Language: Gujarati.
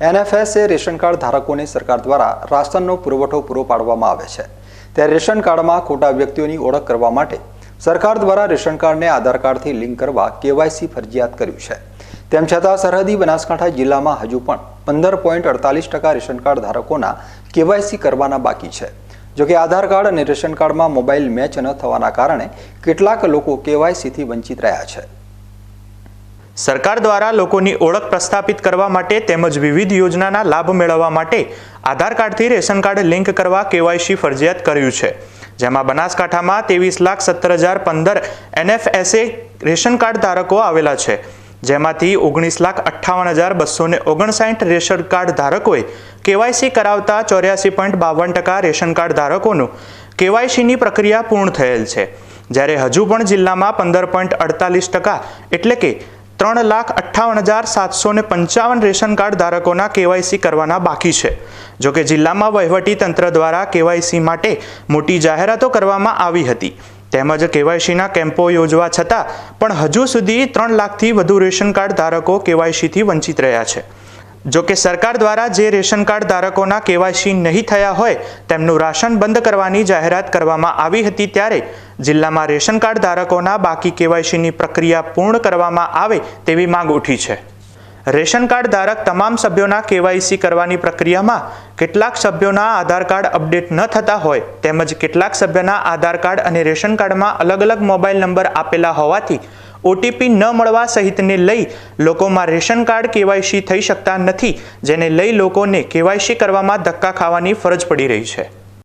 એનએફએસએ રેશન કાર્ડ ધારકોને સરકાર દ્વારા રાશનનો પુરવઠો પૂરો પાડવામાં આવે છે. ત્યારે રેશન કાર્ડમાં ખોટા વ્યક્તિઓની ઓળખ કરવા માટે સરકાર દ્વારા રેશન કાર્ડને આધાર કાર્ડથી લિંક કરવા કેવાયસી ફરજિયાત કર્યું છે. તેમ છતાં સરહદી બનાસકાંઠા જિલ્લામાં હજુ પણ પંદર પોઈન્ટ અડતાલીસ ટકા રેશન કાર્ડ ધારકોના કેવાયસી કરવાના બાકી છે. જોકે આધાર કાર્ડ અને રેશન કાર્ડમાં મોબાઈલ મેચ ન થવાના કારણે કેટલાક લોકો કેવાયસીથી વંચિત રહ્યા છે. સરકાર દ્વારા લોકોની ઓળખ પ્રસ્થાપિત કરવા માટે તેમજ વિવિધ યોજનાના લાભ મેળવવા માટે આધાર કાર્ડથી રેશન કાર્ડ લિંક કરવા કેવાયસી ફરજિયાત કર્યું છે. જેમાં બનાસકાંઠામાં ત્રેવીસ લાખ સત્તર હજાર પંદર એનએફએસએ રેશન કાર્ડ ધારકો આવેલા છે. જેમાંથી ઓગણીસ લાખ અઠ્ઠાવન હજાર બસો ને ઓગણસાઠ રેશન કાર્ડ ધારકોએ કેવાયસી કરાવતા ચોર્યાસી પોઈન્ટ બાવન ટકા રેશન કાર્ડ ધારકોનું કેવાયસીની પ્રક્રિયા પૂર્ણ થયેલ છે. જ્યારે હજુ પણ જિલ્લામાં પંદર પોઈન્ટ અડતાલીસ ટકા એટલે કે ત્રણ લાખ અઠ્ઠાવન હજાર સાતસો ને પંચાવન રેશન કાર્ડ ધારકોના કેવાયસી કરવાના બાકી છે. જોકે જિલ્લામાં વહીવટી તંત્ર દ્વારા કેવાયસી માટે મોટી જાહેરાતો કરવામાં આવી હતી. તેમજ કેવાયસીના કેમ્પો યોજવા છતાં પણ હજુ સુધી ત્રણ લાખથી વધુ રેશન કાર્ડ ધારકો કેવાયસીથી વંચિત રહ્યા છે. જોકે સરકાર દ્વારા જે રેશન કાર્ડ ધારકોના કેવાયસી નહીં થયા હોય, તેમનું રાશન બંધ કરવાની જાહેરાત કરવામાં આવી હતી ત્યારે જિલ્લામાં રેશન કાર્ડ ધારકોના બાકી કેવાયસીની પ્રક્રિયા પૂર્ણ કરવામાં આવે તેવી માંગ ઉઠી છે. રેશન કાર્ડ ધારક તમામ સભ્યોના કેવાયસી કરવાની પ્રક્રિયામાં કેટલાક સભ્યોના આધાર કાર્ડ અપડેટ ન થતા હોય, તેમજ કેટલાક સભ્યના આધાર કાર્ડ અને રેશન કાર્ડમાં અલગ અલગ મોબાઈલ નંબર આપેલા હોવાથી ઓટીપી ન મળવા સહિતને લઈ લોકોમાં રેશન કાર્ડ કેવાયસી થઈ શકતા નથી, જેને લઈ લોકોને કેવાયસી કરવામાં ધક્કા ખાવાની ફરજ પડી રહી છે.